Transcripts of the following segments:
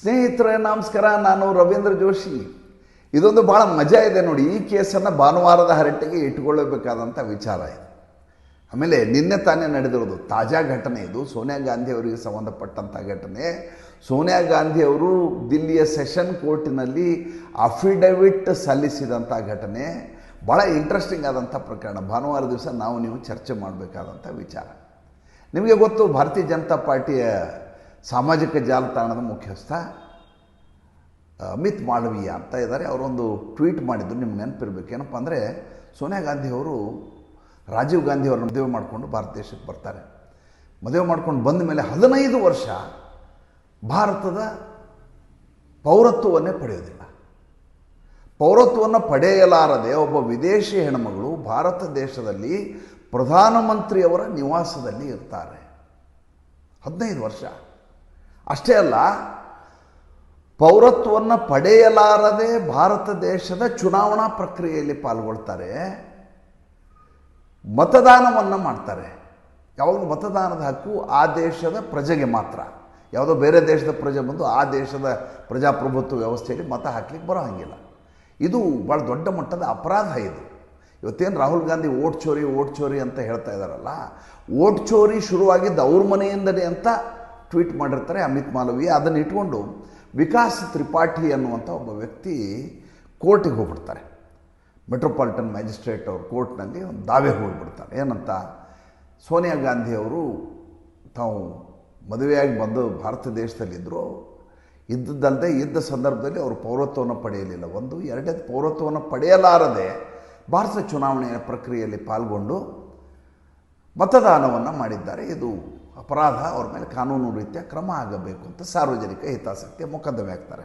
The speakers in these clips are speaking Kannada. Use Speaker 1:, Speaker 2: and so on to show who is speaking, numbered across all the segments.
Speaker 1: ಸ್ನೇಹಿತರೆ, ನಮಸ್ಕಾರ. ನಾನು ರವೀಂದ್ರ ಜೋಶಿ. ಇದೊಂದು ಭಾಳ ಮಜಾ ಇದೆ ನೋಡಿ. ಈ ಕೇಸನ್ನು ಭಾನುವಾರದ ಹರಟೆಗೆ ಇಟ್ಕೊಳ್ಳಬೇಕಾದಂಥ ವಿಚಾರ ಇದು. ಆಮೇಲೆ ನಿನ್ನೆ ತಾನೇ ನಡೆದಿರೋದು ತಾಜಾ ಘಟನೆ ಇದು. ಸೋನಿಯಾ ಗಾಂಧಿ ಅವರಿಗೆ ಸಂಬಂಧಪಟ್ಟಂಥ ಘಟನೆ. ಸೋನಿಯಾ ಗಾಂಧಿ ಅವರು ದಿಲ್ಲಿಯ ಸೆಷನ್ ಕೋರ್ಟಿನಲ್ಲಿ ಅಫಿಡವಿಟ್ ಸಲ್ಲಿಸಿದಂಥ ಘಟನೆ. ಭಾಳ ಇಂಟ್ರೆಸ್ಟಿಂಗ್ ಆದಂಥ ಪ್ರಕರಣ. ಭಾನುವಾರ ದಿವಸ ನಾವು ನೀವು ಚರ್ಚೆ ಮಾಡಬೇಕಾದಂಥ ವಿಚಾರ. ನಿಮಗೆ ಗೊತ್ತು, ಭಾರತೀಯ ಜನತಾ ಪಾರ್ಟಿಯ ಸಾಮಾಜಿಕ ಜಾಲತಾಣದ ಮುಖ್ಯಸ್ಥ ಅಮಿತ್ ಮಾಳವೀಯ ಅಂತ ಇದ್ದಾರೆ. ಅವರೊಂದು ಟ್ವೀಟ್ ಮಾಡಿದ್ದು ನಿಮ್ಗೆ ನೆನಪಿರ್ಬೇಕು. ಏನಪ್ಪ ಅಂದರೆ, ಸೋನಿಯಾ ಗಾಂಧಿ ಅವರು ರಾಜೀವ್ ಗಾಂಧಿ ಅವ್ರನ್ನ ಮದುವೆ ಮಾಡಿಕೊಂಡು ಭಾರತ ದೇಶಕ್ಕೆ ಬರ್ತಾರೆ. ಮದುವೆ ಮಾಡ್ಕೊಂಡು ಬಂದ ಮೇಲೆ ಹದಿನೈದು ವರ್ಷ ಭಾರತದ ಪೌರತ್ವವನ್ನೇ ಪಡೆಯೋದಿಲ್ಲ. ಪೌರತ್ವವನ್ನು ಪಡೆಯಲಾರದೆ ಒಬ್ಬ ವಿದೇಶಿ ಹೆಣ್ಮಗಳು ಭಾರತ ದೇಶದಲ್ಲಿ ಪ್ರಧಾನಮಂತ್ರಿಯವರ ನಿವಾಸದಲ್ಲಿ ಇರ್ತಾರೆ. ಹದಿನೈದು ವರ್ಷ. ಅಷ್ಟೇ ಅಲ್ಲ, ಪೌರತ್ವವನ್ನು ಪಡೆಯಲಾರದೆ ಭಾರತ ದೇಶದ ಚುನಾವಣಾ ಪ್ರಕ್ರಿಯೆಯಲ್ಲಿ ಪಾಲ್ಗೊಳ್ತಾರೆ, ಮತದಾನವನ್ನು ಮಾಡ್ತಾರೆ. ಯಾವಾಗಲೂ ಮತದಾನದ ಹಕ್ಕು ಆ ದೇಶದ ಪ್ರಜೆಗೆ ಮಾತ್ರ. ಯಾವುದೋ ಬೇರೆ ದೇಶದ ಪ್ರಜೆ ಬಂದು ಆ ದೇಶದ ಪ್ರಜಾಪ್ರಭುತ್ವ ವ್ಯವಸ್ಥೆಯಲ್ಲಿ ಮತ ಹಾಕ್ಲಿಕ್ಕೆ ಬರೋ ಹಾಗಿಲ್ಲ. ಇದು ಭಾಳ ದೊಡ್ಡ ಮಟ್ಟದ ಅಪರಾಧ ಇದು. ಇವತ್ತೇನು ರಾಹುಲ್ ಗಾಂಧಿ ಓಟ್ ಚೋರಿ ಓಟ್ ಚೋರಿ ಅಂತ ಹೇಳ್ತಾ ಇದ್ದಾರಲ್ಲ, ಓಟ್ ಚೋರಿ ಶುರುವಾಗಿದ್ದು ಅವ್ರ ಮನೆಯಿಂದಲೇ ಅಂತ ಟ್ವೀಟ್ ಮಾಡಿರ್ತಾರೆ ಅಮಿತ್ ಮಾಲವಿ. ಅದನ್ನು ಇಟ್ಕೊಂಡು ವಿಕಾಸ್ ತ್ರಿಪಾಠಿ ಅನ್ನುವಂಥ ಒಬ್ಬ ವ್ಯಕ್ತಿ ಕೋರ್ಟಿಗೆ ಹೋಗ್ಬಿಡ್ತಾರೆ. ಮೆಟ್ರೋಪಾಲಿಟನ್ ಮ್ಯಾಜಿಸ್ಟ್ರೇಟ್ ಅವ್ರ ಕೋರ್ಟ್ನಲ್ಲಿ ಒಂದು ದಾವೆ ಹೋಗ್ಬಿಡ್ತಾರೆ. ಏನಂತ? ಸೋನಿಯಾ ಗಾಂಧಿ ಅವರು ತಾವು ಮದುವೆಯಾಗಿ ಬಂದು ಭಾರತ ದೇಶದಲ್ಲಿದ್ದರು ಇದ್ದದ್ದಲ್ಲದೆ ಇದ್ದ ಸಂದರ್ಭದಲ್ಲಿ ಅವರು ಪೌರತ್ವವನ್ನು ಪಡೆಯಲಿಲ್ಲ. ಒಂದು ಎರಡನೇ ಪೌರತ್ವವನ್ನು ಪಡೆಯಲಾರದೆ ಭಾರತ ಚುನಾವಣೆಯ ಪ್ರಕ್ರಿಯೆಯಲ್ಲಿ ಪಾಲ್ಗೊಂಡು ಮತದಾನವನ್ನು ಮಾಡಿದ್ದಾರೆ. ಇದು ಅಪರಾಧ ಅವ್ರ ಮೇಲೆ ಕಾನೂನು ರೀತಿಯ ಕ್ರಮ ಆಗಬೇಕು ಅಂತ ಸಾರ್ವಜನಿಕ ಹಿತಾಸಕ್ತಿಯ ಮೊಕದ್ದಮೆ ಹಾಕ್ತಾರೆ.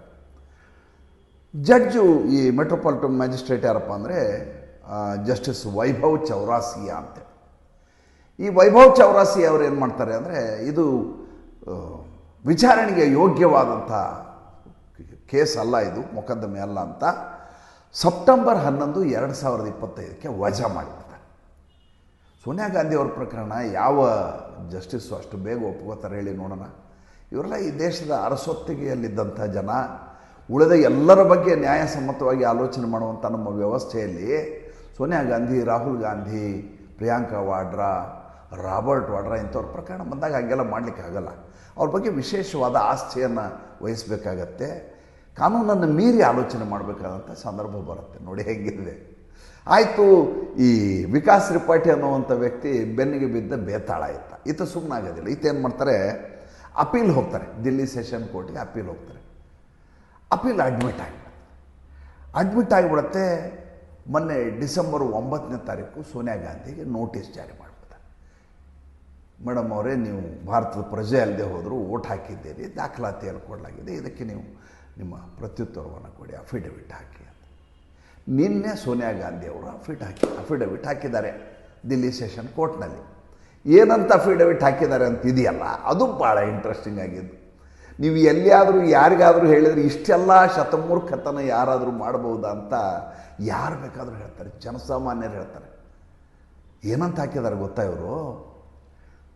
Speaker 1: ಜಡ್ಜು ಈ ಮೆಟ್ರೋಪಾಲಿಟನ್ ಮ್ಯಾಜಿಸ್ಟ್ರೇಟ್ ಯಾರಪ್ಪ ಅಂದರೆ ಜಸ್ಟಿಸ್ ವೈಭವ್ ಚೌರಾಸಿಯ ಅಂತೆ. ಈ ವೈಭವ್ ಚೌರಾಸಿ ಅವರು ಏನು ಮಾಡ್ತಾರೆ ಅಂದರೆ, ಇದು ವಿಚಾರಣೆಗೆ ಯೋಗ್ಯವಾದಂಥ ಕೇಸ್ ಅಲ್ಲ ಇದು, ಮೊಕದ್ದಮೆ ಅಲ್ಲ ಅಂತ ಸೆಪ್ಟೆಂಬರ್ ಹನ್ನೊಂದು ಎರಡು ಸಾವಿರದ ಇಪ್ಪತ್ತೈದಕ್ಕೆ ವಜಾ ಮಾಡಿಬಿಡ್ತಾರೆ ಸೋನಿಯಾ ಗಾಂಧಿ ಅವ್ರ ಪ್ರಕರಣ ಯಾವ ಜಸ್ಟಿಸ್ಸು ಅಷ್ಟು ಬೇಗ ಒಪ್ಕೋತಾರೆ ಹೇಳಿ ನೋಡೋಣ. ಇವರೆಲ್ಲ ಈ ದೇಶದ ಅರಸೊತ್ತಿಗೆಯಲ್ಲಿದ್ದಂಥ ಜನ, ಉಳಿದ ಎಲ್ಲರ ಬಗ್ಗೆ ನ್ಯಾಯಸಮ್ಮತವಾಗಿ ಆಲೋಚನೆ ಮಾಡುವಂಥ ನಮ್ಮ ವ್ಯವಸ್ಥೆಯಲ್ಲಿ ಸೋನಿಯಾ ಗಾಂಧಿ, ರಾಹುಲ್ ಗಾಂಧಿ, ಪ್ರಿಯಾಂಕಾ ವಾಡ್ರಾ, ರಾಬರ್ಟ್ ವಾಡ್ರಾ ಇಂಥವ್ರ ಪ್ರಕರಣ ಬಂದಾಗ ಹಾಗೆಲ್ಲ ಮಾಡಲಿಕ್ಕೆ ಆಗಲ್ಲ. ಅವ್ರ ಬಗ್ಗೆ ವಿಶೇಷವಾದ ಆಸ್ತಿಯನ್ನು ವಹಿಸಬೇಕಾಗತ್ತೆ. ಕಾನೂನನ್ನು ಮೀರಿ ಆಲೋಚನೆ ಮಾಡಬೇಕಾದಂಥ ಸಂದರ್ಭ ಬರುತ್ತೆ. ನೋಡಿ ಹೆಂಗಿದೆ. ಆಯಿತು, ಈ ವಿಕಾಸ್ ತ್ರಿಪಾಠಿ ಅನ್ನುವಂಥ ವ್ಯಕ್ತಿ ಬೆನ್ನಿಗೆ ಬಿದ್ದ ಬೇತಾಳ ಇತ್ತ ಈತ ಸುಮ್ಮನಾಗೋದಿಲ್ಲ ಈತ ಏನು ಮಾಡ್ತಾರೆ, ಅಪೀಲ್ ಹೋಗ್ತಾರೆ. ದಿಲ್ಲಿ ಸೆಷನ್ ಕೋರ್ಟಿಗೆ ಅಪೀಲ್ ಹೋಗ್ತಾರೆ. ಅಪೀಲ್ ಅಡ್ಮಿಟ್ ಆಗಿಬಿಡುತ್ತೆ. ಅಡ್ಮಿಟ್ ಆಗಿಬಿಡುತ್ತೆ. ಮೊನ್ನೆ ಡಿಸೆಂಬರ್ ಒಂಬತ್ತನೇ ತಾರೀಕು ಸೋನಿಯಾ ಗಾಂಧಿಗೆ ನೋಟಿಸ್ ಜಾರಿ ಮಾಡಿಬಿಡ್ತಾರೆ ಮೇಡಮ್ ಅವರೇ, ನೀವು ಭಾರತದ ಪ್ರಜೆ ಅಲ್ಲದೆ ಹೋದರೂ ಓಟ್ ಹಾಕಿದ್ದೀರಿ, ದಾಖಲಾತಿಯಲ್ಲಿ ಕೊಡಲಾಗಿದೆ. ಇದಕ್ಕೆ ನೀವು ನಿಮ್ಮ ಪ್ರತ್ಯುತ್ತರವನ್ನು ಕೊಡಿ, ಅಫಿಡವಿಟ್ ಹಾಕಿ ನಿನ್ನೆ ಸೋನಿಯಾ ಗಾಂಧಿ ಅವರು ಅಫಿಟ್ ಹಾಕಿ, ಅಫಿಡವಿಟ್ ಹಾಕಿದ್ದಾರೆ ದಿಲ್ಲಿ ಸೆಷನ್ ಕೋರ್ಟ್ನಲ್ಲಿ. ಏನಂತ ಅಫಿಡವಿಟ್ ಹಾಕಿದ್ದಾರೆ ಅಂತ ಇದೆಯಲ್ಲ ಅದು ಭಾಳ ಇಂಟ್ರೆಸ್ಟಿಂಗ್ ಆಗಿದ್ದು. ನೀವು ಎಲ್ಲಿಯಾದರೂ, ಯಾರಿಗಾದರೂ ಹೇಳಿದರೆ ಇಷ್ಟೆಲ್ಲ ಶತಮೂರ್ಖತನ ಯಾರಾದರೂ ಮಾಡ್ಬೋದಾ ಅಂತ ಯಾರು ಬೇಕಾದರೂ ಹೇಳ್ತಾರೆ, ಜನಸಾಮಾನ್ಯರು ಹೇಳ್ತಾರೆ. ಏನಂತ ಹಾಕಿದ್ದಾರೆ ಗೊತ್ತಾ ಇವರು?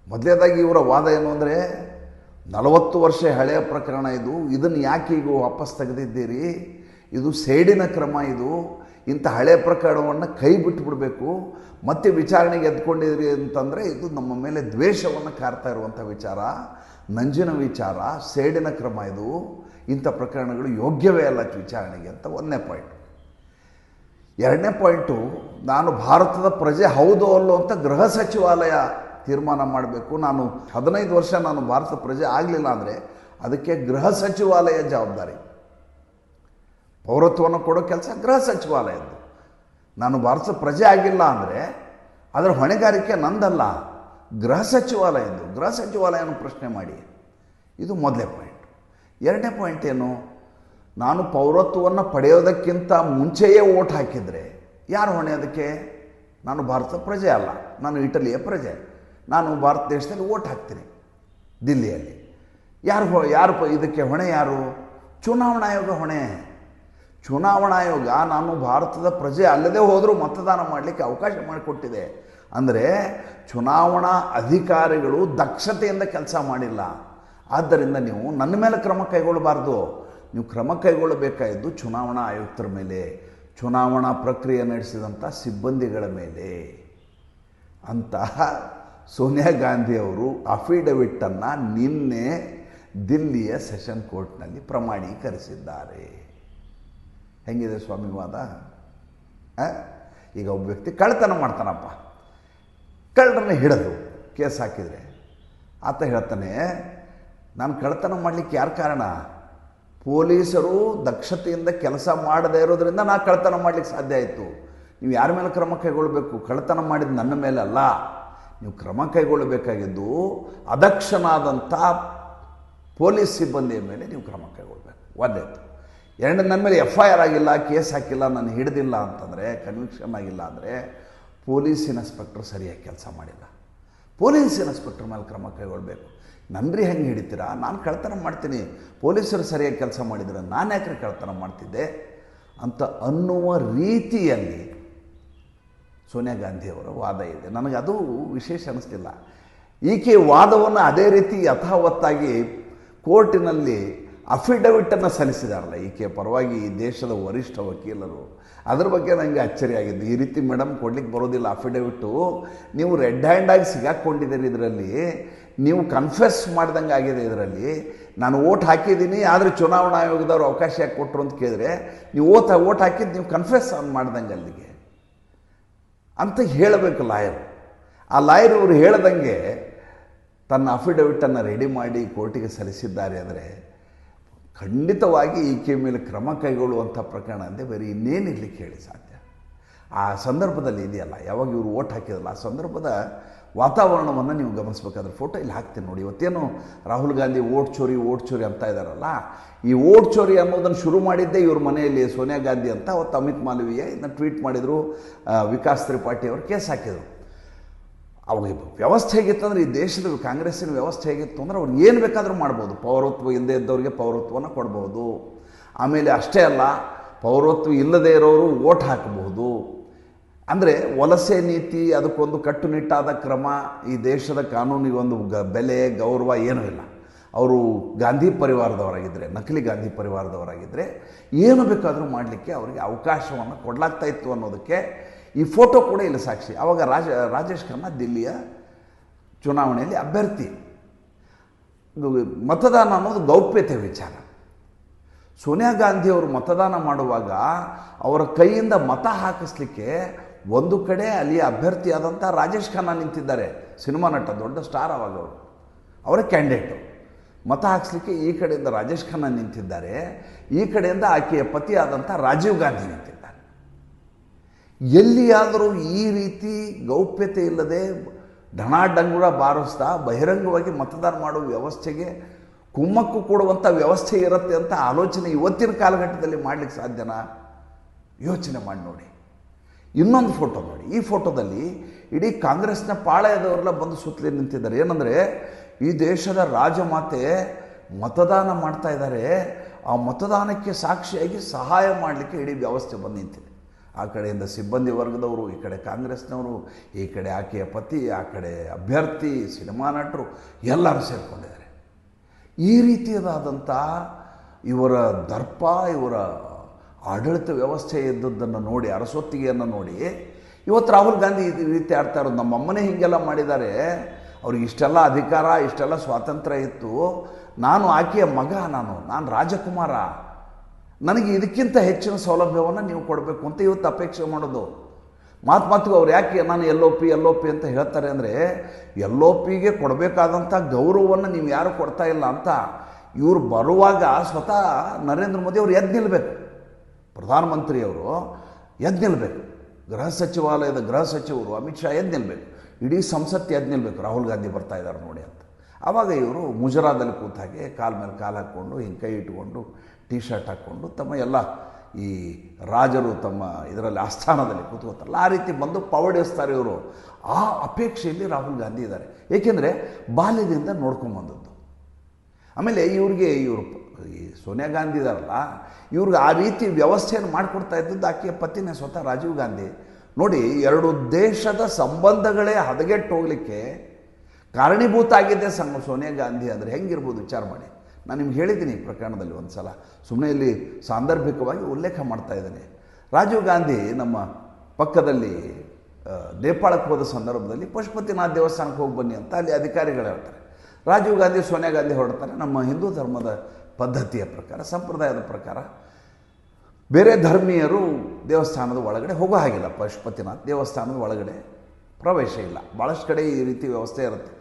Speaker 1: ಮೊದಲೇದಾಗಿ ಇವರ ವಾದ ಏನು ಅಂದರೆ, ನಲವತ್ತು ವರ್ಷ ಹಳೆಯ ಪ್ರಕರಣ ಇದು, ಇದನ್ನು ಯಾಕೆ ಈಗ ವಾಪಸ್ ತೆಗೆದಿದ್ದೀರಿ? ಇದು ಸೇಡಿನ ಕ್ರಮ ಇದು. ಇಂಥ ಹಳೆ ಪ್ರಕರಣವನ್ನು ಕೈ ಬಿಟ್ಟುಬಿಡಬೇಕು ಮತ್ತೆ ವಿಚಾರಣೆಗೆ ಎದ್ಕೊಂಡಿದ್ರಿ ಅಂತಂದರೆ ಇದು ನಮ್ಮ ಮೇಲೆ ದ್ವೇಷವನ್ನು ಕಾರ್ತಾ ಇರುವಂಥ ವಿಚಾರ. ನಂಜಿನ ವಿಚಾರ, ಸೇಡಿನ ಕ್ರಮ ಇದು. ಇಂಥ ಪ್ರಕರಣಗಳು ಯೋಗ್ಯವೇ ಅಲ್ಲ ವಿಚಾರಣೆಗೆ ಅಂತ ಒಂದನೇ ಪಾಯಿಂಟ್. ಎರಡನೇ ಪಾಯಿಂಟು, ನಾನು ಭಾರತದ ಪ್ರಜೆ ಹೌದೋ ಅಲ್ಲೋ ಅಂತ ಗೃಹ ಸಚಿವಾಲಯ ತೀರ್ಮಾನ ಮಾಡಬೇಕು. ನಾನು ಹದಿನೈದು ವರ್ಷ ನಾನು ಭಾರತದ ಪ್ರಜೆ ಆಗಲಿಲ್ಲ ಅಂದರೆ ಅದಕ್ಕೆ ಗೃಹ ಸಚಿವಾಲಯ ಜವಾಬ್ದಾರಿ. ಪೌರತ್ವವನ್ನು ಕೊಡೋ ಕೆಲಸ ಗೃಹ ಸಚಿವಾಲಯದ್ದು. ನಾನು ಭಾರತ ಪ್ರಜೆ ಆಗಿಲ್ಲ ಅಂದರೆ ಅದರ ಹೊಣೆಗಾರಿಕೆ ನಂದಲ್ಲ. ಗೃಹ ಸಚಿವಾಲಯದ್ದು. ಗೃಹ ಸಚಿವಾಲಯನ ಪ್ರಶ್ನೆ ಮಾಡಿ. ಇದು ಮೊದಲೇ ಪಾಯಿಂಟ್ ಎರಡನೇ ಪಾಯಿಂಟ್ ಏನು? ನಾನು ಪೌರತ್ವವನ್ನು ಪಡೆಯೋದಕ್ಕಿಂತ ಮುಂಚೆಯೇ ಓಟ್ ಹಾಕಿದರೆ ಯಾರು ಹೊಣೆ ಅದಕ್ಕೆ? ನಾನು ಭಾರತದ ಪ್ರಜೆ ಅಲ್ಲ. ನಾನು ಇಟಲಿಯ ಪ್ರಜೆ. ನಾನು ಭಾರತ ದೇಶದಲ್ಲಿ ಓಟ್ ಹಾಕ್ತೀನಿ ದಿಲ್ಲಿಯಲ್ಲಿ. ಯಾರು ಯಾರು ಇದಕ್ಕೆ ಹೊಣೆ ಯಾರು? ಚುನಾವಣಾ ಆಯೋಗ ಹೊಣೆ. ಚುನಾವಣಾ ಆಯೋಗ ನಾನು ಭಾರತದ ಪ್ರಜೆ ಅಲ್ಲದೆ ಹೋದರೂ ಮತದಾನ ಮಾಡಲಿಕ್ಕೆ ಅವಕಾಶ ಮಾಡಿಕೊಟ್ಟಿದೆ. ಅಂದರೆ ಚುನಾವಣಾ ಅಧಿಕಾರಿಗಳು ದಕ್ಷತೆಯಿಂದ ಕೆಲಸ ಮಾಡಿಲ್ಲ. ಆದ್ದರಿಂದ ನೀವು ನನ್ನ ಮೇಲೆ ಕ್ರಮ ಕೈಗೊಳ್ಳಬಾರ್ದು. ನೀವು ಕ್ರಮ ಕೈಗೊಳ್ಳಬೇಕಾಯಿದ್ದು ಚುನಾವಣಾ ಆಯುಕ್ತರ ಮೇಲೆ, ಚುನಾವಣಾ ಪ್ರಕ್ರಿಯೆ ನಡೆಸಿದಂಥ ಸಿಬ್ಬಂದಿಗಳ ಮೇಲೆ. ಅಂತಹ ಸೋನಿಯಾ ಗಾಂಧಿಯವರು ಅಫಿಡವಿಟ್ಟನ್ನು ನಿನ್ನೆ ದಿಲ್ಲಿಯ ಸೆಷನ್ ಕೋರ್ಟ್ನಲ್ಲಿ ಪ್ರಮಾಣೀಕರಿಸಿದ್ದಾರೆ. ಹೆಂಗಿದೆ ಸ್ವಾಮಿ ವಾದ? ಈಗ ಒಬ್ಬ ವ್ಯಕ್ತಿ ಕಳ್ತನ ಮಾಡ್ತಾನಪ್ಪ. ಕಳ್ಳರನ್ನ ಹಿಡಿದು ಕೇಸ್ ಹಾಕಿದರೆ ಆತ ಹೇಳ್ತಾನೆ, ನಾನು ಕಳ್ತನ ಮಾಡಲಿಕ್ಕೆ ಯಾರು ಕಾರಣ? ಪೊಲೀಸರು ದಕ್ಷತೆಯಿಂದ ಕೆಲಸ ಮಾಡದೇ ಇರೋದರಿಂದ ನಾನು ಕಳ್ತನ ಮಾಡಲಿಕ್ಕೆ ಸಾಧ್ಯ ಆಯಿತು. ನೀವು ಯಾರ ಮೇಲೆ ಕ್ರಮ ಕೈಗೊಳ್ಳಬೇಕು ಕಳ್ತನ ಮಾಡಿದ ನನ್ನ ಮೇಲೆ ಅಲ್ಲ. ನೀವು ಕ್ರಮ ಕೈಗೊಳ್ಳಬೇಕಾಗಿದ್ದು ಅದಕ್ಷನಾದಂಥ ಪೊಲೀಸ್ ಸಿಬ್ಬಂದಿಯ ಮೇಲೆ ನೀವು ಕ್ರಮ ಕೈಗೊಳ್ಳಬೇಕು ಒಂದೇದು ಎರಡು ನನ್ನ ಮೇಲೆ ಎಫ್ ಐ ಆರ್ ಆಗಿಲ್ಲ, ಕೇಸ್ ಹಾಕಿಲ್ಲ, ನಾನು ಹಿಡಿದಿಲ್ಲ ಅಂತಂದರೆ ಕನ್ವಿಕ್ಷನ್ ಆಗಿಲ್ಲ ಅಂದರೆ ಪೊಲೀಸ್ ಇನ್ಸ್ಪೆಕ್ಟರ್ ಸರಿಯಾಗಿ ಕೆಲಸ ಮಾಡಿಲ್ಲ. ಪೊಲೀಸ್ ಇನ್ಸ್ಪೆಕ್ಟರ್ ಮೇಲೆ ಕ್ರಮ ಕೈಗೊಳ್ಳಬೇಕು ನನ್ರಿ ಹೆಂಗೆ ಹಿಡಿತೀರಾ? ನಾನು ಕಳ್ತನ ಮಾಡ್ತೀನಿ. ಪೊಲೀಸರು ಸರಿಯಾಗಿ ಕೆಲಸ ಮಾಡಿದರೆ ನಾನು ಯಾಕೆ ಕಳ್ತನ ಮಾಡ್ತಿದ್ದೆ? ಅಂತ ಅನ್ನುವ ರೀತಿಯಲ್ಲಿ ಸೋನಿಯಾ ಗಾಂಧಿಯವರ ವಾದ ಇದೆ. ನನಗೆ ಅದು ವಿಶೇಷ ಅನ್ನಿಸ್ತಿಲ್ಲ ಈಕೆ ವಾದವನ್ನು ಅದೇ ರೀತಿ ಯಥಾವತ್ತಾಗಿ ಕೋರ್ಟಿನಲ್ಲಿ ಅಫಿಡವಿಟನ್ನು ಸಲ್ಲಿಸಿದಾರಲ್ಲ. ಈಕೆ ಪರವಾಗಿ ಈ ದೇಶದ ವರಿಷ್ಠ ವಕೀಲರು. ಅದ್ರ ಬಗ್ಗೆ ನನಗೆ ಅಚ್ಚರಿಯಾಗಿದ್ದು ಈ ರೀತಿ ಮೇಡಮ್ ಕೊಡ್ಲಿಕ್ಕೆ ಬರೋದಿಲ್ಲ ಅಫಿಡವಿಟ್ಟು ನೀವು ರೆಡ್ ಹ್ಯಾಂಡಾಗಿ ಸಿಗಾಕೊಂಡಿದ್ದೀರಿ ಇದರಲ್ಲಿ. ನೀವು ಕನ್ಫೆಸ್ ಮಾಡ್ದಂಗೆ ಆಗಿದೆ ಇದರಲ್ಲಿ. ನಾನು ಓಟ್ ಹಾಕಿದ್ದೀನಿ, ಆದರೆ ಚುನಾವಣಾ ಆಯೋಗದವ್ರು ಅವಕಾಶ ಯಾಕೆ ಕೊಟ್ಟರು ಅಂತ ಕೇಳಿದ್ರೆ, ನೀವು ಓತ, ಓಟ್ ಹಾಕಿದ್ದು ನೀವು ಕನ್ಫೆಸ್ ಮಾಡ್ದಂಗೆ ಅಲ್ಲಿಗೆ. ಅಂತ ಹೇಳಬೇಕು ಲಾಯರ್ ಆ ಲಾಯರ್ ಇವರು ಹೇಳ್ದಂಗೆ, ತನ್ನ ಅಫಿಡವಿಟನ್ನು ರೆಡಿ ಮಾಡಿ ಕೋರ್ಟಿಗೆ ಸಲ್ಲಿಸಿದ್ದಾರೆ ಅಂದರೆ ಖಂಡಿತವಾಗಿ ಈಕೆ ಮೇಲೆ ಕ್ರಮ ಕೈಗೊಳ್ಳುವಂಥ ಪ್ರಕರಣ ಅಂದರೆ ಬೇರೆ ಇನ್ನೇನು ಇರಲಿಕ್ಕೆ ಹೇಳಿ ಸಾಧ್ಯ. ಆ ಸಂದರ್ಭದಲ್ಲಿ ಇದೆಯಲ್ಲ, ಯಾವಾಗ ಇವರು ಓಟ್ ಹಾಕಿದಲ್ಲ ಆ ಸಂದರ್ಭದ ವಾತಾವರಣವನ್ನು ನೀವು ಗಮನಿಸಬೇಕಾದ್ರೆ ಫೋಟೋ ಇಲ್ಲಿ ಹಾಕ್ತೀನಿ ನೋಡಿ. ಇವತ್ತೇನು ರಾಹುಲ್ ಗಾಂಧಿ ಓಟ್ ಚೋರಿ ಓಟ್ ಚೋರಿ ಅಂತ ಇದ್ದಾರಲ್ಲ ಈ ಓಟ್ ಚೋರಿ ಅನ್ನೋದನ್ನು ಶುರು ಮಾಡಿದ್ದೇ ಇವ್ರ ಮನೆಯಲ್ಲಿ ಸೋನಿಯಾ ಗಾಂಧಿ ಅಂತ ಅವತ್ತು ಅಮಿತ್ ಮಾಲವೀಯ ಇದನ್ನ ಟ್ವೀಟ್ ಮಾಡಿದರು ವಿಕಾಸ್ ತ್ರಿಪಾಠಿ ಅವರು ಕೇಸ್ ಹಾಕಿದರು. ಅವಾಗ ವ್ಯವಸ್ಥೆ ಹೇಗಿತ್ತು ಹೇಗಿತ್ತಂದ್ರೆ ಈ ದೇಶದ ಕಾಂಗ್ರೆಸ್ಸಿನ ವ್ಯವಸ್ಥೆ ಹೇಗಿತ್ತು ಅಂದ್ರೆ ಅವ್ರು ಏನು ಬೇಕಾದರೂ ಮಾಡ್ಬೋದು. ಪೌರತ್ವ ಇಲ್ಲದೆ ಇದ್ದವ್ರಿಗೆ ಪೌರತ್ವನ ಕೊಡ್ಬೋದು. ಆಮೇಲೆ ಅಷ್ಟೇ ಅಲ್ಲ, ಪೌರತ್ವ ಇಲ್ಲದೇ ಇರೋರು ಓಟ್ ಹಾಕಬಹುದು ಅಂದರೆ ವಲಸೆ ನೀತಿ ಅದಕ್ಕೊಂದು ಕಟ್ಟುನಿಟ್ಟಾದ ಕ್ರಮ, ಈ ದೇಶದ ಕಾನೂನಿಗೆ ಒಂದು ಗ ಬೆಲೆ, ಗೌರವ ಏನೂ ಇಲ್ಲ. ಅವರು ಗಾಂಧಿ ಪರಿವಾರದವರಾಗಿದ್ದರೆ ನಕಲಿ ಗಾಂಧಿ ಪರಿವಾರದವರಾಗಿದ್ದರೆ ಏನು ಬೇಕಾದರೂ ಮಾಡಲಿಕ್ಕೆ ಅವರಿಗೆ ಅವಕಾಶವನ್ನು ಕೊಡಲಾಗ್ತಾ ಇತ್ತು ಅನ್ನೋದಕ್ಕೆ ಈ ಫೋಟೋ ಕೂಡ ಇಲ್ಲ ಸಾಕ್ಷಿ. ಆವಾಗ ರಾಜ, ರಾಜೇಶ್ ಖನ್ನಾ ದಿಲ್ಲಿಯ ಚುನಾವಣೆಯಲ್ಲಿ ಅಭ್ಯರ್ಥಿ. ಮತದಾನ ಅನ್ನೋದು ಗೌಪ್ಯತೆ ವಿಚಾರ. ಸೋನಿಯಾ ಗಾಂಧಿ ಅವರು ಮತದಾನ ಮಾಡುವಾಗ ಅವರ ಕೈಯಿಂದ ಮತ ಹಾಕಿಸ್ಲಿಕ್ಕೆ ಒಂದು ಕಡೆ ಅಲ್ಲಿಯ ಅಭ್ಯರ್ಥಿಯಾದಂಥ ರಾಜೇಶ್ ಖನ್ನಾ ನಿಂತಿದ್ದಾರೆ. ಸಿನಿಮಾ ನಟ, ದೊಡ್ಡ ಸ್ಟಾರ್ ಅವಾಗ ಅವರು. ಅವರ ಕ್ಯಾಂಡಿಡೇಟು. ಮತ ಹಾಕಿಸ್ಲಿಕ್ಕೆ ಈ ಕಡೆಯಿಂದ ರಾಜೇಶ್ ಖನ್ನಾ ನಿಂತಿದ್ದಾರೆ. ಈ ಕಡೆಯಿಂದ ಆಕೆಯ ಪತಿಯಾದಂಥ ರಾಜೀವ್ ಗಾಂಧಿ ನಿಂತಿದ್ದಾರೆ. ಎಲ್ಲಿಯಾದರೂ ಈ ರೀತಿ ಗೌಪ್ಯತೆ ಇಲ್ಲದೆ ಢಣಾಡಂಗುರ ಬಾರಿಸ್ತಾ ಬಹಿರಂಗವಾಗಿ ಮತದಾನ ಮಾಡುವ ವ್ಯವಸ್ಥೆಗೆ ಕುಮ್ಮಕ್ಕು ಕೊಡುವಂಥ ವ್ಯವಸ್ಥೆ ಇರುತ್ತೆ ಅಂತ ಆಲೋಚನೆ ಇವತ್ತಿನ ಕಾಲಘಟ್ಟದಲ್ಲಿ ಮಾಡಲಿಕ್ಕೆ ಸಾಧ್ಯನಾ? ಯೋಚನೆ ಮಾಡಿ ನೋಡಿ. ಇನ್ನೊಂದು ಫೋಟೋ ನೋಡಿ. ಈ ಫೋಟೋದಲ್ಲಿ ಇಡೀ ಕಾಂಗ್ರೆಸ್ನ ಪಾಳೆಯದವರೆಲ್ಲ ಬಂದು ಸುತ್ತಲೇ ನಿಂತಿದ್ದಾರೆ. ಏನಂದರೆ ಈ ದೇಶದ ರಾಜಮಾತೆ ಮತದಾನ ಮಾಡ್ತಾ ಇದ್ದಾರೆ. ಆ ಮತದಾನಕ್ಕೆ ಸಾಕ್ಷಿಯಾಗಿ ಸಹಾಯ ಮಾಡಲಿಕ್ಕೆ ಇಡೀ ವ್ಯವಸ್ಥೆ ಬಂದು ನಿಂತಿದೆ. ಆ ಕಡೆಯಿಂದ ಸಿಬ್ಬಂದಿ ವರ್ಗದವರು, ಈ ಕಡೆ ಕಾಂಗ್ರೆಸ್ನವರು, ಈ ಕಡೆ ಆಕೆಯ ಪತಿ, ಆ ಕಡೆ ಅಭ್ಯರ್ಥಿ, ಸಿನಿಮಾ ನಟರು ಎಲ್ಲರೂ ಸೇರಿಕೊಂಡಿದ್ದಾರೆ. ಈ ರೀತಿಯದಾದಂಥ ಇವರ ದರ್ಪ, ಇವರ ಆಡಳಿತ ವ್ಯವಸ್ಥೆ ಇದ್ದದ್ದನ್ನು ನೋಡಿ, ಅರಸೊತ್ತಿಗೆಯನ್ನು ನೋಡಿ, ಇವತ್ತು ರಾಹುಲ್ ಗಾಂಧಿ ಈ ರೀತಿ ಆಡ್ತಾ ಇರೋದು ನಮ್ಮ ಅಮ್ಮನೇ ಹೀಗೆಲ್ಲ ಮಾಡಿದ್ದಾರೆ. ಅವ್ರಿಗೆ ಇಷ್ಟೆಲ್ಲ ಅಧಿಕಾರ, ಇಷ್ಟೆಲ್ಲ ಸ್ವಾತಂತ್ರ್ಯ ಇತ್ತು. ನಾನು ಆಕೆಯ ಮಗ, ನಾನು ನಾನು ರಾಜಕುಮಾರ. ನನಗೆ ಇದಕ್ಕಿಂತ ಹೆಚ್ಚಿನ ಸೌಲಭ್ಯವನ್ನು ನೀವು ಕೊಡಬೇಕು ಅಂತ ಇವತ್ತು ಅಪೇಕ್ಷೆ ಮಾಡೋದು. ಮಾತು ಮಾತಿಗೆ ಅವ್ರು ಯಾಕೆ ನಾನು ಎಲ್ಲೋ ಪಿ ಎಲ್ಲೋ ಪಿ ಅಂತ ಹೇಳ್ತಾರೆ ಅಂದರೆ ಎಲ್ಲೋ ಪಿಗೆ ಕೊಡಬೇಕಾದಂಥ ಗೌರವವನ್ನು ನೀವು ಯಾರು ಕೊಡ್ತಾ ಇಲ್ಲ ಅಂತ ಇವರು ಬರುವಾಗ ಸ್ವತಃ ನರೇಂದ್ರ ಮೋದಿ ಅವರು ಎದ್ದು ನಿಲ್ಲಬೇಕು ಪ್ರಧಾನಮಂತ್ರಿಯವರು ಎದ್ದು ನಿಲ್ಲಬೇಕು ಗೃಹ ಸಚಿವಾಲಯದ ಗೃಹ ಸಚಿವರು ಅಮಿತ್ ಶಾ ಎದ್ದು ನಿಲ್ಲಬೇಕು ಇಡೀ ಸಂಸತ್ತು ಎದ್ದು ನಿಲ್ಲಬೇಕು ರಾಹುಲ್ ಗಾಂಧಿ ಬರ್ತಾ ಇದ್ದಾರೆ ನೋಡಿ ಅಂತ. ಆವಾಗ ಇವರು ಮುಜರಾದಲ್ಲಿ ಕೂತ ಹಾಗೆ ಕಾಲ ಮೇಲೆ ಕಾಲು ಹಾಕ್ಕೊಂಡು, ಹಿಂಗೆ ಕೈ ಇಟ್ಕೊಂಡು ಟೀ ಶರ್ಟ್ ಹಾಕ್ಕೊಂಡು ತಮ್ಮ ಎಲ್ಲ ಈ ರಾಜರು ತಮ್ಮ ಇದರಲ್ಲಿ ಆಸ್ಥಾನದಲ್ಲಿ ಕೂತ್ಕೋತಾರಲ್ಲ ಆ ರೀತಿ ಬಂದು ಪವಡಿಸ್ತಾರೆ ಇವರು. ಆ ಅಪೇಕ್ಷೆಯಲ್ಲಿ ರಾಹುಲ್ ಗಾಂಧಿ ಇದ್ದಾರೆ. ಏಕೆಂದರೆ ಬಾಲ್ಯದಿಂದ ನೋಡ್ಕೊಂಬಂದದ್ದು ಆಮೇಲೆ ಇವ್ರಿಗೆ ಇವರು ಈ ಸೋನಿಯಾ ಗಾಂಧಿ ಇದಾರಲ್ಲ, ಇವ್ರಿಗೆ ಆ ರೀತಿ ವ್ಯವಸ್ಥೆಯನ್ನು ಮಾಡಿಕೊಡ್ತಾ ಇದ್ದದ್ದು ಆಕೆಯ ಪತಿನೇ ಸ್ವತಃ ರಾಜೀವ್ ಗಾಂಧಿ. ನೋಡಿ, ಎರಡು ದೇಶದ ಸಂಬಂಧಗಳೇ ಹದಗೆಟ್ಟು ಹೋಗಲಿಕ್ಕೆ ಕಾರಣೀಭೂತ ಆಗಿದೆ ಸಂಗ ಸೋನಿಯಾ ಗಾಂಧಿ ಅಂದರೆ ಹೆಂಗಿರ್ಬೋದು ವಿಚಾರ ಮಾಡಿ. ನಾನು ನಿಮ್ಗೆ ಹೇಳಿದ್ದೀನಿ ಈ ಪ್ರಕರಣದಲ್ಲಿ ಒಂದು ಸಲ ಸುಮ್ಮನೆ ಇಲ್ಲಿ ಸಾಂದರ್ಭಿಕವಾಗಿ ಉಲ್ಲೇಖ ಮಾಡ್ತಾ ಇದ್ದೀನಿ. ರಾಜೀವ್ ಗಾಂಧಿ ನಮ್ಮ ಪಕ್ಕದಲ್ಲಿ ನೇಪಾಳಕ್ಕೆ ಹೋದ ಸಂದರ್ಭದಲ್ಲಿ ಪಶುಪತಿನಾಥ್ ದೇವಸ್ಥಾನಕ್ಕೆ ಹೋಗಿ ಬನ್ನಿ ಅಂತ ಅಲ್ಲಿ ಅಧಿಕಾರಿಗಳು ಹೇಳ್ತಾರೆ. ರಾಜೀವ್ ಗಾಂಧಿ, ಸೋನಿಯಾ ಗಾಂಧಿ ಹೊರಡ್ತಾರೆ. ನಮ್ಮ ಹಿಂದೂ ಧರ್ಮದ ಪದ್ಧತಿಯ ಪ್ರಕಾರ, ಸಂಪ್ರದಾಯದ ಪ್ರಕಾರ ಬೇರೆ ಧರ್ಮೀಯರು ದೇವಸ್ಥಾನದ ಒಳಗಡೆ ಹೋಗೋ ಹಾಗಿಲ್ಲ. ಪಶುಪತಿನಾಥ್ ದೇವಸ್ಥಾನದ ಒಳಗಡೆ ಪ್ರವೇಶ ಇಲ್ಲ. ಭಾಳಷ್ಟು ಕಡೆ ಈ ರೀತಿ ವ್ಯವಸ್ಥೆ ಇರುತ್ತೆ.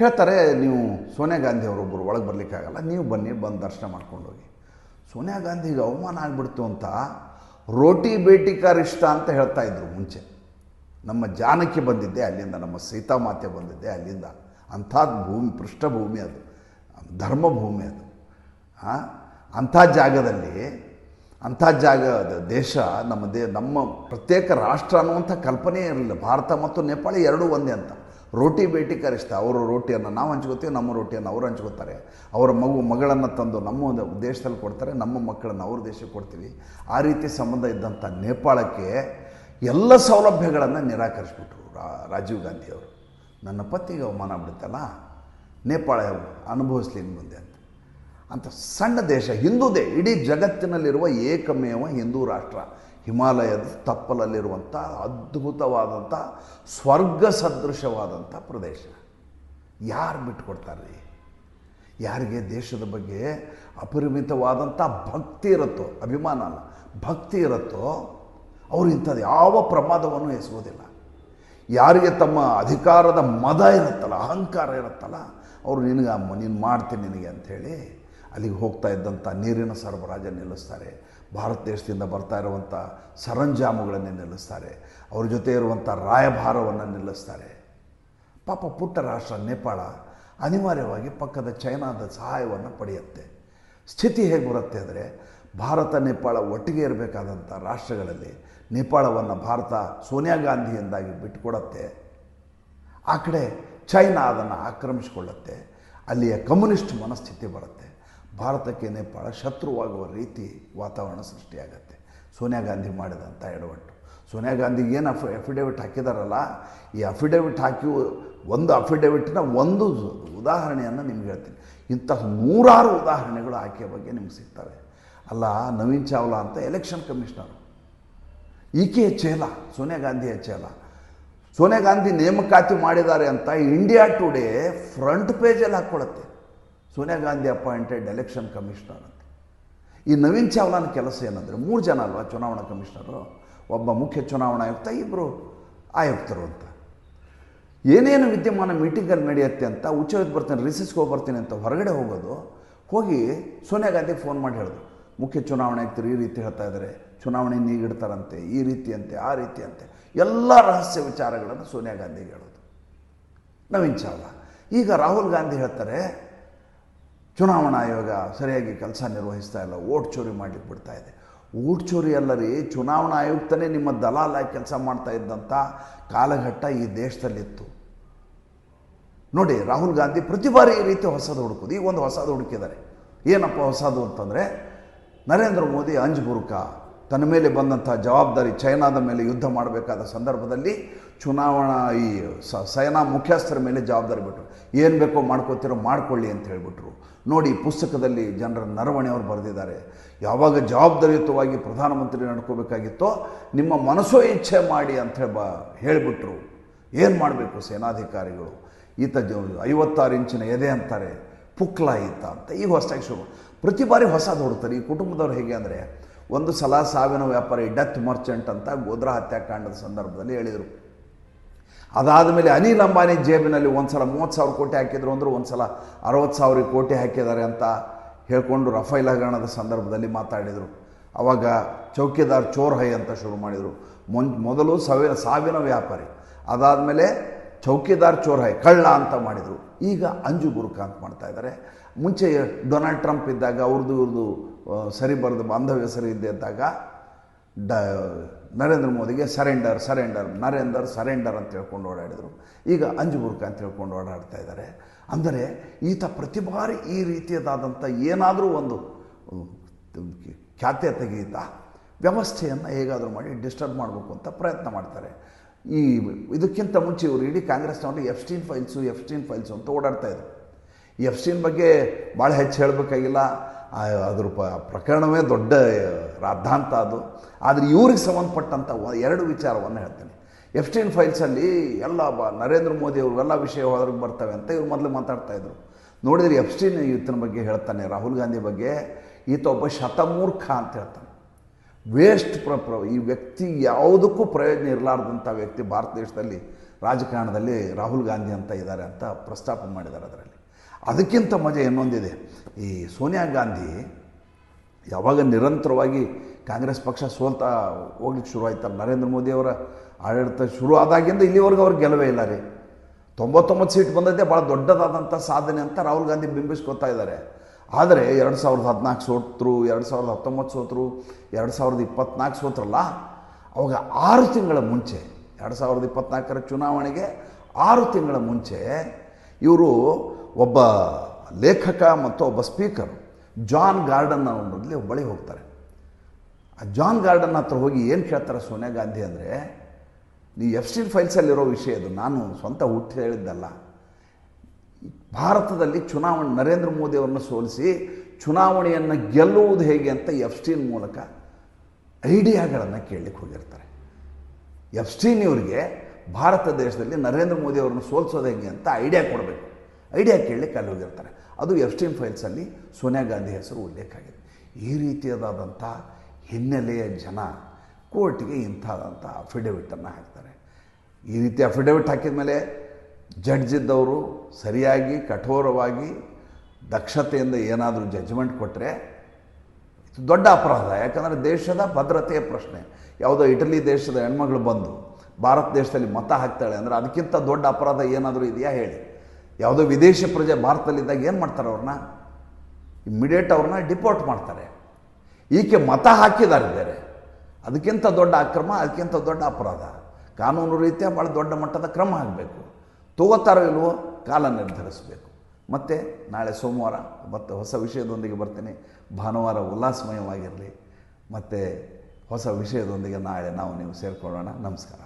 Speaker 1: ಹೇಳ್ತಾರೆ, ನೀವು ಸೋನಿಯಾ ಗಾಂಧಿ ಅವರೊಬ್ಬರು ಒಳಗೆ ಬರಲಿಕ್ಕಾಗಲ್ಲ, ನೀವು ಬನ್ನಿ, ಬಂದು ದರ್ಶನ ಮಾಡ್ಕೊಂಡು ಹೋಗಿ ಸೋನಿಯಾ ಗಾಂಧಿಗೆ ಅವಮಾನ ಆಗಿಬಿಡ್ತು ಅಂತ ರೋಟಿ ಭೇಟಿ ಕರಿಷ್ಟ ಅಂತ ಹೇಳ್ತಾ ಇದ್ರು ಮುಂಚೆ. ನಮ್ಮ ಜಾನಕಿ ಬಂದಿದ್ದೆ ಅಲ್ಲಿಂದ, ನಮ್ಮ ಸೀತಾಮಾತೆ ಬಂದಿದ್ದೆ ಅಲ್ಲಿಂದ. ಅಂಥದ್ದು ಭೂಮಿ, ಪೃಷ್ಠಭೂಮಿ ಅದು. ಧರ್ಮಭೂಮಿ ಅದು? ಅಂಥ ಜಾಗದಲ್ಲಿ, ಅಂಥ ಜಾಗ, ದೇಶ, ನಮ್ಮ ದೇ, ನಮ್ಮ ಪ್ರತ್ಯೇಕ ರಾಷ್ಟ್ರ ಅನ್ನುವಂಥ ಕಲ್ಪನೆ ಇರಲಿಲ್ಲ. ಭಾರತ ಮತ್ತು ನೇಪಾಳ ಎರಡೂ ಒಂದೇ ಅಂತ. ರೋಟಿ ಬೇಟಿ ಕರಿಸ್ತಾ, ಅವರು ರೋಟಿಯನ್ನು ನಾವು ಹಂಚ್ಕೋತೀವಿ, ನಮ್ಮ ರೋಟಿಯನ್ನು ಅವರು ಹಂಚ್ಕೋತಾರೆ. ಅವರ ಮಗು ಮಗಳನ್ನು ತಂದು ನಮ್ಮ ದೇಶದಲ್ಲಿ ಕೊಡ್ತಾರೆ, ನಮ್ಮ ಮಕ್ಕಳನ್ನು ಅವ್ರ ದೇಶಕ್ಕೆ ಕೊಡ್ತೀವಿ. ಆ ರೀತಿ ಸಂಬಂಧ ಇದ್ದಂಥ ನೇಪಾಳಕ್ಕೆ ಎಲ್ಲ ಸೌಲಭ್ಯಗಳನ್ನು ನಿರಾಕರಿಸ್ಬಿಟ್ರು ರಾಜೀವ್ ಗಾಂಧಿಯವರು ನನ್ನ ಪತಿಗೆ ಅವಮಾನ ಬಿಡುತ್ತಲ್ಲ ನೇಪಾಳ ಅನುಭವಿಸ್ಲಿ ಮುಂದೆ ಅಂತ. ಅಂತ ಸಣ್ಣ ದೇಶ ಹಿಂದೂದೇ ಇಡೀ ಜಗತ್ತಿನಲ್ಲಿರುವ ಏಕಮೇವ ಹಿಂದೂ ರಾಷ್ಟ್ರ. ಹಿಮಾಲಯದ ತಪ್ಪಲಲ್ಲಿರುವಂಥ ಅದ್ಭುತವಾದಂಥ ಸ್ವರ್ಗ ಸದೃಶವಾದಂಥ ಪ್ರದೇಶ. ಯಾರು ಬಿಟ್ಕೊಡ್ತಾರೆ ಯಾರಿಗೆ ದೇಶದ ಬಗ್ಗೆ ಅಪರಿಮಿತವಾದಂಥ ಭಕ್ತಿ ಇರುತ್ತೋ, ಅಭಿಮಾನ ಅಲ್ಲ, ಭಕ್ತಿ ಇರುತ್ತೋ, ಅವರು ಇಂಥದ್ದು ಯಾವ ಪ್ರಮಾದವನ್ನು ಎಸಗೋದಿಲ್ಲ. ಯಾರಿಗೆ ತಮ್ಮ ಅಧಿಕಾರದ ಮದ ಇರುತ್ತಲ್ಲ, ಅಹಂಕಾರ ಇರುತ್ತಲ್ಲ, ಅವರು ನಿನಗೆ ಅಮ್ಮ ನೀನು ಮಾಡ್ತೀನಿ ನಿನಗೆ ಅಂಥೇಳಿ ಅಲ್ಲಿಗೆ ಹೋಗ್ತಾ ಇದ್ದಂಥ ನೀರಿನ ಸರಬರಾಜ ನಿಲ್ಲಿಸ್ತಾರೆ. ಭಾರತ ದೇಶದಿಂದ ಬರ್ತಾ ಇರುವಂಥ ಸರಂಜಾಮುಗಳನ್ನು ನಿಲ್ಲಿಸ್ತಾರೆ. ಅವ್ರ ಜೊತೆ ಇರುವಂಥ ರಾಯಭಾರವನ್ನು ನಿಲ್ಲಿಸ್ತಾರೆ. ಪಾಪ ಪುಟ್ಟ ರಾಷ್ಟ್ರ ನೇಪಾಳ ಅನಿವಾರ್ಯವಾಗಿ ಪಕ್ಕದ ಚೈನಾದ ಸಹಾಯವನ್ನು ಪಡೆಯುತ್ತೆ. ಸ್ಥಿತಿ ಹೇಗೆ ಬರುತ್ತೆ ಅಂದರೆ, ಭಾರತ, ನೇಪಾಳ ಒಟ್ಟಿಗೆ ಇರಬೇಕಾದಂಥ ರಾಷ್ಟ್ರಗಳಲ್ಲಿ ನೇಪಾಳವನ್ನು ಭಾರತ ಸೋನಿಯಾ ಗಾಂಧಿಯಿಂದಾಗಿ ಬಿಟ್ಟುಕೊಡತ್ತೆ. ಆ ಕಡೆ ಚೈನಾ ಅದನ್ನು ಆಕ್ರಮಿಸಿಕೊಳ್ಳುತ್ತೆ. ಅಲ್ಲಿಯ ಕಮ್ಯುನಿಸ್ಟ್ ಮನಸ್ಥಿತಿ ಬರುತ್ತೆ. ಭಾರತಕ್ಕೆ ನೇಪಾಳ ಶತ್ರುವಾಗುವ ರೀತಿ ವಾತಾವರಣ ಸೃಷ್ಟಿಯಾಗತ್ತೆ. ಸೋನಿಯಾ ಗಾಂಧಿ ಮಾಡಿದಂಥ ಎಡವಟ್ಟು. ಸೋನಿಯಾ ಗಾಂಧಿ ಏನು ಅಫ್, ಅಫಿಡೇವಿಟ್ ಹಾಕಿದಾರಲ್ಲ, ಈ ಅಫಿಡೇವಿಟ್ ಹಾಕಿ ಒಂದು ಅಫಿಡೇವಿಟ್ನ ಒಂದು ಉದಾಹರಣೆಯನ್ನು ನಿಮ್ಗೆ ಹೇಳ್ತೀನಿ. ಇಂತಹ ನೂರಾರು ಉದಾಹರಣೆಗಳು ಆಕೆಯ ಬಗ್ಗೆ ನಿಮ್ಗೆ ಸಿಗ್ತವೆ. ಅಲ್ಲ, ನವೀನ್ ಚಾವ್ಲಾ ಅಂತ ಎಲೆಕ್ಷನ್ ಕಮಿಷನರು. ಈಕೆಯ ಚೇಲ ಸೋನಿಯಾ ಗಾಂಧಿಯ ಚೇಲ ಸೋನಿಯಾ ಗಾಂಧಿ ನೇಮಕಾತಿ ಮಾಡಿದ್ದಾರೆ ಅಂತ ಇಂಡಿಯಾ ಟುಡೇ ಫ್ರಂಟ್ ಪೇಜಲ್ಲಿ ಹಾಕ್ಕೊಳುತ್ತೆ. Sonia Gandhi appointed election commissioner ಅಂತ. ಈ ನವೀನ್ ಚಾವ್ಲಾನ ಕೆಲಸ ಏನಂದರೆ ಮೂರು ಜನ ಅಲ್ವಾ ಚುನಾವಣಾ ಕಮಿಷನರು? ಒಬ್ಬ ಮುಖ್ಯ ಚುನಾವಣಾ ಆಯುಕ್ತ ಇಬ್ಬರು ಆಯುಕ್ತರು ಅಂತ. ಏನೇನು ವಿದ್ಯಮಾನ ಮೀಟಿಂಗಲ್ಲಿ ನಡೆಯುತ್ತೆ ಅಂತ ಉಚ್ಚವಿದ್ದು ಬರ್ತೀನಿ ರಿಸಿಸ್ಗೆ ಹೋಗಿ ಬರ್ತೀನಿ ಅಂತ ಹೊರಗಡೆ ಹೋಗೋದು, ಹೋಗಿ ಸೋನಿಯಾ ಗಾಂಧಿಗೆ ಫೋನ್ ಮಾಡಿ ಹೇಳಿದ್ರು ಮುಖ್ಯ ಚುನಾವಣೆ ಆಯುಕ್ತರು ಈ ರೀತಿ ಹೇಳ್ತಾ ಇದ್ದಾರೆ, ಚುನಾವಣೆ ನೀಗಿಡ್ತಾರಂತೆ, ಈ ರೀತಿ ಅಂತೆ ಆ ರೀತಿ ಅಂತೆ ಎಲ್ಲ ರಹಸ್ಯ ವಿಚಾರಗಳನ್ನು ಸೋನಿಯಾ ಗಾಂಧಿಗೆ ಹೇಳೋದು. ನವೀನ್ ಚಾವ್ಲಾ ಈಗ ರಾಹುಲ್ ಗಾಂಧಿ ಹೇಳ್ತಾರೆ ಚುನಾವಣಾ ಆಯೋಗ ಸರಿಯಾಗಿ ಕೆಲಸ ನಿರ್ವಹಿಸ್ತಾ ಇಲ್ಲ, ಓಟ್ ಚೋರಿ ಮಾಡಲಿಕ್ಕೆ ಬಿಡ್ತಾ ಇದೆ. ಓಟ್ ಚೋರಿ ಅಲ್ಲ ರೀ ಚುನಾವಣಾ ಆಯುಕ್ತನೇ ನಿಮ್ಮ ದಲಾಲಾಗಿ ಕೆಲಸ ಮಾಡ್ತಾ ಇದ್ದಂಥ ಕಾಲಘಟ್ಟ ಈ ದೇಶದಲ್ಲಿತ್ತು. ನೋಡಿ, ರಾಹುಲ್ ಗಾಂಧಿ ಪ್ರತಿ ಬಾರಿ ಈ ರೀತಿ ಹೊಸದು ಹುಡುಕೋದು ಈ ಒಂದು ಹೊಸದು ಹುಡುಕಿದ್ದಾರೆ. ಏನಪ್ಪ ಹೊಸದು ಅಂತಂದರೆ, ನರೇಂದ್ರ ಮೋದಿ ಅಂಜ್ ಬುರ್ಕಾ ತನ್ನ ಮೇಲೆ ಬಂದಂಥ ಜವಾಬ್ದಾರಿ ಚೈನಾದ ಮೇಲೆ ಯುದ್ಧ ಮಾಡಬೇಕಾದ ಸಂದರ್ಭದಲ್ಲಿ ಚುನಾವಣಾ ಈ ಸೇನಾ ಮುಖ್ಯಸ್ಥರ ಮೇಲೆ ಜವಾಬ್ದಾರಿ ಬಿಟ್ಟರು ಏನು ಬೇಕೋ ಮಾಡ್ಕೋತಿರೋ ಮಾಡ್ಕೊಳ್ಳಿ ಅಂತ ಹೇಳಿಬಿಟ್ರು. ನೋಡಿ ಪುಸ್ತಕದಲ್ಲಿ ಜನರ ನರವಣೆಯವರು ಬರೆದಿದ್ದಾರೆ. ಯಾವಾಗ ಜವಾಬ್ದಾರಿಯುತವಾಗಿ ಪ್ರಧಾನಮಂತ್ರಿ ನಡ್ಕೋಬೇಕಾಗಿತ್ತೋ, ನಿಮ್ಮ ಮನಸ್ಸೋ ಇಚ್ಛೆ ಮಾಡಿ ಅಂತ ಬ ಹೇಳಿಬಿಟ್ರು. ಏನು ಮಾಡಬೇಕು ಸೇನಾಧಿಕಾರಿಗಳು? ಈತ ಜ, ಐವತ್ತಾರು ಇಂಚಿನ ಎದೆ ಅಂತಾರೆ, ಪುಕ್ಲ ಈತ ಅಂತ. ಈಗ ಹೊಸದಾಗಿ ಶುರು ಪ್ರತಿ ಬಾರಿ ಹೊಸದು ಹುಡ್ತಾರೆ. ಈ ಕುಟುಂಬದವ್ರು ಹೇಗೆ ಅಂದರೆ, ಒಂದು ಸಲ ಸಾವಿನ ವ್ಯಾಪಾರಿ, ಡೆತ್ ಮರ್ಚೆಂಟ್ ಅಂತ ಗೋದ್ರಾ ಹತ್ಯಾಕಾಂಡದ ಸಂದರ್ಭದಲ್ಲಿ ಹೇಳಿದರು. ಅದಾದ ಮೇಲೆ ಅನಿಲ್ ಅಂಬಾನಿ ಜೇಬಿನಲ್ಲಿ ಒಂದು ಸಲ ಮೂವತ್ತು ಸಾವಿರ ಕೋಟಿ ಹಾಕಿದ್ರು ಅಂದ್ರೆ ಒಂದು ಸಲ ಅರವತ್ತು ಸಾವಿರ ಕೋಟಿ ಹಾಕಿದ್ದಾರೆ ಅಂತ ಹೇಳ್ಕೊಂಡು ರಫೈಲ್ ಹಗರಣದ ಸಂದರ್ಭದಲ್ಲಿ ಮಾತಾಡಿದರು. ಅವಾಗ ಚೌಕಿದಾರ್ ಚೋರ್ ಹೈ ಅಂತ ಶುರು ಮಾಡಿದರು. ಮೊನ್, ಮೊದಲು ಸಾವಿನ ಸಾವಿನ ವ್ಯಾಪಾರಿ. ಅದಾದಮೇಲೆ ಚೌಕಿದಾರ್ ಚೋರ್ ಹೈ, ಕಳ್ಳ ಅಂತ ಮಾಡಿದರು. ಈಗ ಅಂಜು ಗುರುಕಾಂತ್ ಮಾಡ್ತಾ ಇದ್ದಾರೆ. ಮುಂಚೆ ಡೊನಾಲ್ಡ್ ಟ್ರಂಪ್ ಇದ್ದಾಗ ಅವ್ರದ್ದು ಇವ್ರದ್ದು ಸರಿ ಬರೆದು, ಬಾಂಧವ್ಯ ಸರಿ ಇದ್ದೇ ಇದ್ದಾಗ, ಡ ನರೇಂದ್ರ ಮೋದಿಗೆ ಸರೆಂಡರ್ ಸರೆಂಡರ್ ನರೇಂದರ್ ಸರೆಂಡರ್ ಅಂತ ಹೇಳ್ಕೊಂಡು ಓಡಾಡಿದರು. ಈಗ ಅಂಜುಬುರ್ಕ ಅಂತ ಹೇಳ್ಕೊಂಡು ಓಡಾಡ್ತಾ ಇದ್ದಾರೆ. ಅಂದರೆ ಈತ ಪ್ರತಿ ಬಾರಿ ಈ ರೀತಿಯದಾದಂಥ ಏನಾದರೂ ಒಂದು ಖ್ಯಾತೆ ತೆಗೀತ ವ್ಯವಸ್ಥೆಯನ್ನು ಹೇಗಾದರೂ ಮಾಡಿ ಡಿಸ್ಟರ್ಬ್ ಮಾಡಬೇಕು ಅಂತ ಪ್ರಯತ್ನ ಮಾಡ್ತಾರೆ. ಈ ಇದಕ್ಕಿಂತ ಮುಂಚೆ ಇವರು ಇಡೀ ಕಾಂಗ್ರೆಸ್ನವರು ಎಫ್ಸ್ಟೀನ್ ಫೈಲ್ಸು ಎಫ್ಸ್ಟೀನ್ ಫೈಲ್ಸು ಅಂತ ಓಡಾಡ್ತಾ ಇದ್ರು. ಎಫ್ ಸ್ಟೀನ್ ಬಗ್ಗೆ ಭಾಳ ಹೆಚ್ಚು ಹೇಳಬೇಕಾಗಿಲ್ಲ. ಅದ್ರ ಪ, ಪ್ರಕರಣವೇ ದೊಡ್ಡ ರಾದ್ಧಾಂತ ಅದು. ಆದರೆ ಇವ್ರಿಗೆ ಸಂಬಂಧಪಟ್ಟಂಥ ಎರಡು ವಿಚಾರವನ್ನು ಹೇಳ್ತೇನೆ. ಎಫ್ಸ್ಟೀನ್ ಫೈಲ್ಸಲ್ಲಿ ಎಲ್ಲ ಬ, ನರೇಂದ್ರ ಮೋದಿ ಅವ್ರಿಗೆಲ್ಲ ವಿಷಯ ಹೊರಗೆ ಬರ್ತವೆ ಅಂತ ಇವ್ರು ಮೊದಲು ಮಾತಾಡ್ತಾ ಇದ್ರು. ನೋಡಿದ್ರೆ ಎಫ್ಸ್ಟೀನ್ ಈತನ ಬಗ್ಗೆ ಹೇಳ್ತಾನೆ, ರಾಹುಲ್ ಗಾಂಧಿ ಬಗ್ಗೆ. ಈತ ಒಬ್ಬ ಶತಮೂರ್ಖ ಅಂತ ಹೇಳ್ತಾನೆ. ವೇಸ್ಟ್ ಪ್ರ ಈ ವ್ಯಕ್ತಿ ಯಾವುದಕ್ಕೂ ಪ್ರಯೋಜನ ಇರಲಾರ್ದಂಥ ವ್ಯಕ್ತಿ ಭಾರತ ದೇಶದಲ್ಲಿ, ರಾಜಕಾರಣದಲ್ಲಿ ರಾಹುಲ್ ಗಾಂಧಿ ಅಂತ ಇದ್ದಾರೆ ಅಂತ ಪ್ರಸ್ತಾಪ ಮಾಡಿದ್ದಾರೆ ಅದರಲ್ಲಿ. ಅದಕ್ಕಿಂತ ಮಜಾ ಇನ್ನೊಂದಿದೆ. ಈ ಸೋನಿಯಾ ಗಾಂಧಿ ಯಾವಾಗ ನಿರಂತರವಾಗಿ ಕಾಂಗ್ರೆಸ್ ಪಕ್ಷ ಸೋಲ್ತಾ ಹೋಗ್ಲಿಕ್ಕೆ ಶುರು ಆಯ್ತಾರೆ ನರೇಂದ್ರ ಮೋದಿಯವರ ಆಡಳಿತ ಶುರು ಆದಾಗಿಂದ ಇಲ್ಲಿವರೆಗೂ ಅವ್ರಿಗೆ ಗೆಲುವೇ ಇಲ್ಲ ರೀ. ತೊಂಬತ್ತೊಂಬತ್ತು ಸೀಟ್ ಬಂದದ್ದೇ ಭಾಳ ದೊಡ್ಡದಾದಂಥ ಸಾಧನೆ ಅಂತ ರಾಹುಲ್ ಗಾಂಧಿ ಬಿಂಬಿಸ್ಕೊತಾ ಇದ್ದಾರೆ. ಆದರೆ ಎರಡು ಸಾವಿರದ ಹದಿನಾಲ್ಕು ಸೋತರು, ಎರಡು ಸಾವಿರದ ಹತ್ತೊಂಬತ್ತು ಸೋತರು, ಎರಡು ಸಾವಿರದ ಇಪ್ಪತ್ನಾಲ್ಕು ಸೋತ್ರಲ್ಲ, ಅವಾಗ ಆರು ತಿಂಗಳ ಮುಂಚೆ, ಎರಡು ಸಾವಿರದ ಇಪ್ಪತ್ನಾಲ್ಕರ ಚುನಾವಣೆಗೆ ಆರು ತಿಂಗಳ ಮುಂಚೆ ಇವರು ಒಬ್ಬ ಲೇಖಕ ಮತ್ತು ಒಬ್ಬ ಸ್ಪೀಕರ್ ಜಾನ್ ಗಾರ್ಡನ್ ಅನ್ನೋದ್ರಲ್ಲಿ ಬಳಿ ಹೋಗ್ತಾರೆ. ಆ ಜಾನ್ ಗಾರ್ಡನ್ ಹತ್ರ ಹೋಗಿ ಏನು ಕೇಳ್ತಾರೆ ಸೋನಿಯಾ ಗಾಂಧಿ ಅಂದರೆ, ನೀ ಎಫ್ ಸಿ ಫೈಲ್ಸಲ್ಲಿರೋ ವಿಷಯ ಅದು, ನಾನು ಸ್ವಂತ ಹುಟ್ಟು ಹೇಳಿದ್ದಲ್ಲ. ಭಾರತದಲ್ಲಿ ಚುನಾವಣೆ, ನರೇಂದ್ರ ಮೋದಿ ಅವರನ್ನು ಸೋಲಿಸಿ ಚುನಾವಣೆಯನ್ನು ಗೆಲ್ಲುವುದು ಹೇಗೆ ಅಂತ ಎಫ್ ಸ್ಟೀನ್ ಮೂಲಕ ಐಡಿಯಾಗಳನ್ನು ಕೇಳಲಿಕ್ಕೆ ಹೋಗಿರ್ತಾರೆ. ಎಫ್ ಸ್ಟೀನ್ ಇವರಿಗೆ ಭಾರತ ದೇಶದಲ್ಲಿ ನರೇಂದ್ರ ಮೋದಿ ಅವರನ್ನು ಸೋಲಿಸೋದು ಹೇಗೆ ಅಂತ ಐಡಿಯಾ ಕೊಡಬೇಕು. ಐಡಿಯಾ ಕೇಳಲಿಕ್ಕೆ ಅಲ್ಲಿ ಹೋಗಿರ್ತಾರೆ. ಅದು ಎಫ್ಸ್ಟೀನ್ ಫೈಲ್ಸಲ್ಲಿ ಸೋನಿಯಾ ಗಾಂಧಿ ಹೆಸರು ಉಲ್ಲೇಖ ಆಗಿದೆ. ಈ ರೀತಿಯಾದಂಥ ಹಿನ್ನೆಲೆಯ ಜನ ಕೋರ್ಟಿಗೆ ಇಂಥದಂಥ ಅಫಿಡವಿಟನ್ನು ಹಾಕ್ತಾರೆ. ಈ ರೀತಿ ಅಫಿಡವಿಟ್ ಹಾಕಿದ ಮೇಲೆ ಜಡ್ಜ್ ಇದ್ದವರು ಸರಿಯಾಗಿ, ಕಠೋರವಾಗಿ, ದಕ್ಷತೆಯಿಂದ ಏನಾದರೂ ಜಡ್ಜ್ಮೆಂಟ್ ಕೊಟ್ಟರೆ ದೊಡ್ಡ ಅಪರಾಧ. ಯಾಕಂದರೆ ದೇಶದ ಭದ್ರತೆಯ ಪ್ರಶ್ನೆ. ಯಾವುದೋ ಇಟಲಿ ದೇಶದ ಹೆಣ್ಮಗಳು ಬಂದು ಭಾರತ ದೇಶದಲ್ಲಿ ಮತ ಹಾಕ್ತಾಳೆ ಅಂದರೆ ಅದಕ್ಕಿಂತ ದೊಡ್ಡ ಅಪರಾಧ ಏನಾದರೂ ಇದೆಯಾ ಹೇಳಿ. ಯಾವುದೋ ವಿದೇಶಿ ಪ್ರಜೆ ಭಾರತದಲ್ಲಿದ್ದಾಗ ಏನು ಮಾಡ್ತಾರೆ ಅವ್ರನ್ನ? ಇಮ್ಮಿಡಿಯೇಟ್ ಅವ್ರನ್ನ ಡಿಪೋರ್ಟ್ ಮಾಡ್ತಾರೆ. ಈಕೆ ಮತ ಹಾಕಿದ್ದಾರೆ ಬೇರೆ ಅದಕ್ಕಿಂತ ದೊಡ್ಡ ಅಕ್ರಮ, ಅದಕ್ಕಿಂತ ದೊಡ್ಡ ಅಪರಾಧ. ಕಾನೂನು ರೀತಿಯ ಭಾಳ ದೊಡ್ಡ ಮಟ್ಟದ ಕ್ರಮ ಆಗಬೇಕು. ತಗೋತಾರೋ ಇಲ್ವೋ ಕಾಲ ನಿರ್ಧರಿಸಬೇಕು. ಮತ್ತು ನಾಳೆ ಸೋಮವಾರ ಮತ್ತು ಹೊಸ ವಿಷಯದೊಂದಿಗೆ ಬರ್ತೀನಿ. ಭಾನುವಾರ ಉಲ್ಲಾಸಮಯವಾಗಿರಲಿ. ಮತ್ತು ಹೊಸ ವಿಷಯದೊಂದಿಗೆ ನಾಳೆ ನಾವು ನೀವು ಸೇರಿಕೊಳ್ಳೋಣ. ನಮಸ್ಕಾರ.